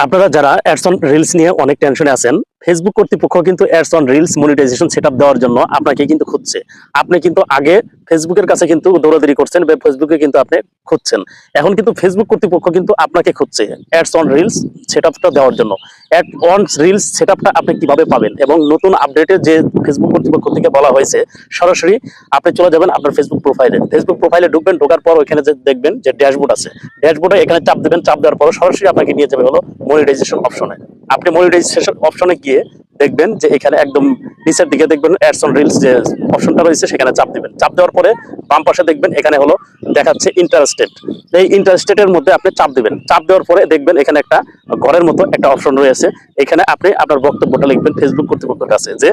আপনারা যারা অ্যাডসন রিলস নিয়ে অনেক টেনশনে আছেন ফেসবুক কর্তৃপক্ষ কিন্তু ads on reels monetization setup দেওয়ার জন্য আপনাকে কিন্তু খুঁজছে। আপনি কিন্তু আগে ফেসবুকের কাছে কিন্তু দৌড়াদৌড়ি করছেন বা ফেসবুকে কিন্তু আপনি খুঁজছেন। এখন কিন্তু ফেসবুক কর্তৃপক্ষ কিন্তু আপনাকে খুঁজছে অ্যাডস অন রিলস সেটআপটা দেওয়ার জন্য। অ্যাড অন রিলস সেটআপটা আপনি কীভাবে পাবেন এবং নতুন আপডেটে যে ফেসবুক কর্তৃপক্ষ থেকে বলা হয়েছে, সরাসরি আপনি চলে যাবেন আপনার ফেসবুক প্রোফাইলে ফেসবুক প্রোফাইলে ঢুকবেন, ঢোকার পর ওইখানে যে দেখবেন যে ড্যাশবোর্ড আছে। ড্যাশবোর্ডে এখানে চাপ দেবেন, চাপ দেওয়ার পর সরাসরি আপনাকে নিয়ে যাবে হলো মনিটাইজেশন অপশনে আপনি মনিটাইজেশন অপশনে গিয়ে দেখবেন যে এখানে একদম নিচের দিকে দেখবেন অ্যাডস অন রিলস যে অপশনটা রয়েছে, সেখানে চাপ দিবেন। চাপ দেওয়ার পরে বাম পাশে দেখবেন এখানে হলো দেখাচ্ছে ইন্টারেস্টেড এই ইন্টারেস্টেডের মধ্যে আপনি চাপ দেবেন। চাপ দেওয়ার পরে দেখবেন এখানে একটা ঘরের মতো একটা অপশন রয়েছে। এখানে আপনি আপনার বক্তব্যটা লিখবেন ফেসবুক কর্তৃপক্ষের কাছে যে,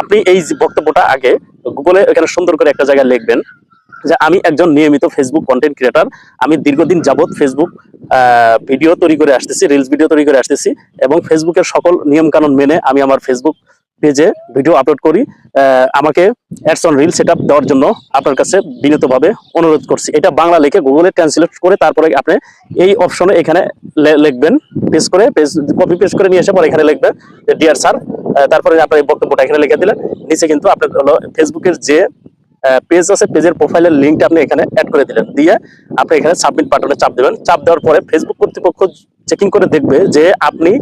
আপনি এই বক্তব্যটা আগে গুগলে এখানে সুন্দর করে একটা জায়গায় লিখবেন। যে আমি একজন নিয়মিত ফেসবুক কন্টেন্ট ক্রিয়েটার আমি দীর্ঘদিন যাবৎ ফেসবুক ভিডিও তৈরি করে আসতেছি রিলস ভিডিও তৈরি করে আসতেছি এবং ফেসবুকের সকল নিয়ম কানুন মেনে আমি আমার ফেসবুক পেজে ভিডিও আপলোড করি। আমাকে অ্যাডস অন রিল সেট দেওয়ার জন্য আপনার কাছে বিনীতভাবে অনুরোধ করছি। এটা বাংলা লিখে গুগলে ট্রান্সলেট করে তারপরে আপনি এই অপশনে এখানে লিখবেন পেজ করে পেজ কপি পেস্ট করে নিয়ে এসে পরে এখানে লিখবেন ডিয়ার স্যার তারপরে আপনার এই বক্তব্যটা এখানে লিখে দিলেন। নিচে কিন্তু আপনার হলো ফেসবুকের যে পেজ আছে পেজের প্রোফাইলের লিঙ্কটা আপনি এখানে অ্যাড করে দিলেন। দিয়ে আপনি এখানে সাবমিট বাটনে চাপ দেবেন। চাপ দেওয়ার পরে ফেসবুক কর্তৃপক্ষ চেকিং করে দেখবে যে আপনি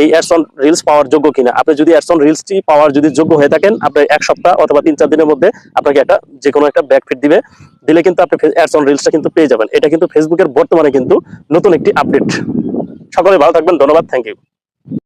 এই অ্যাডস অন রিলস পাওয়ার যোগ্য কিনা। আপনি যদি অ্যাডস অন রিলসটি পাওয়ার যদি যোগ্য হয়ে থাকেন, আপনি এক সপ্তাহ অথবা তিন চার দিনের মধ্যে আপনাকে একটা যে কোনো একটা ব্যাক ফিট দিবে। দিলে কিন্তু আপনি অ্যাডস অন রিলসটা কিন্তু পেয়ে যাবেন। এটা কিন্তু ফেসবুকের বর্তমানে কিন্তু নতুন একটি আপডেট সকলে ভালো থাকবেন। ধন্যবাদ। Thank you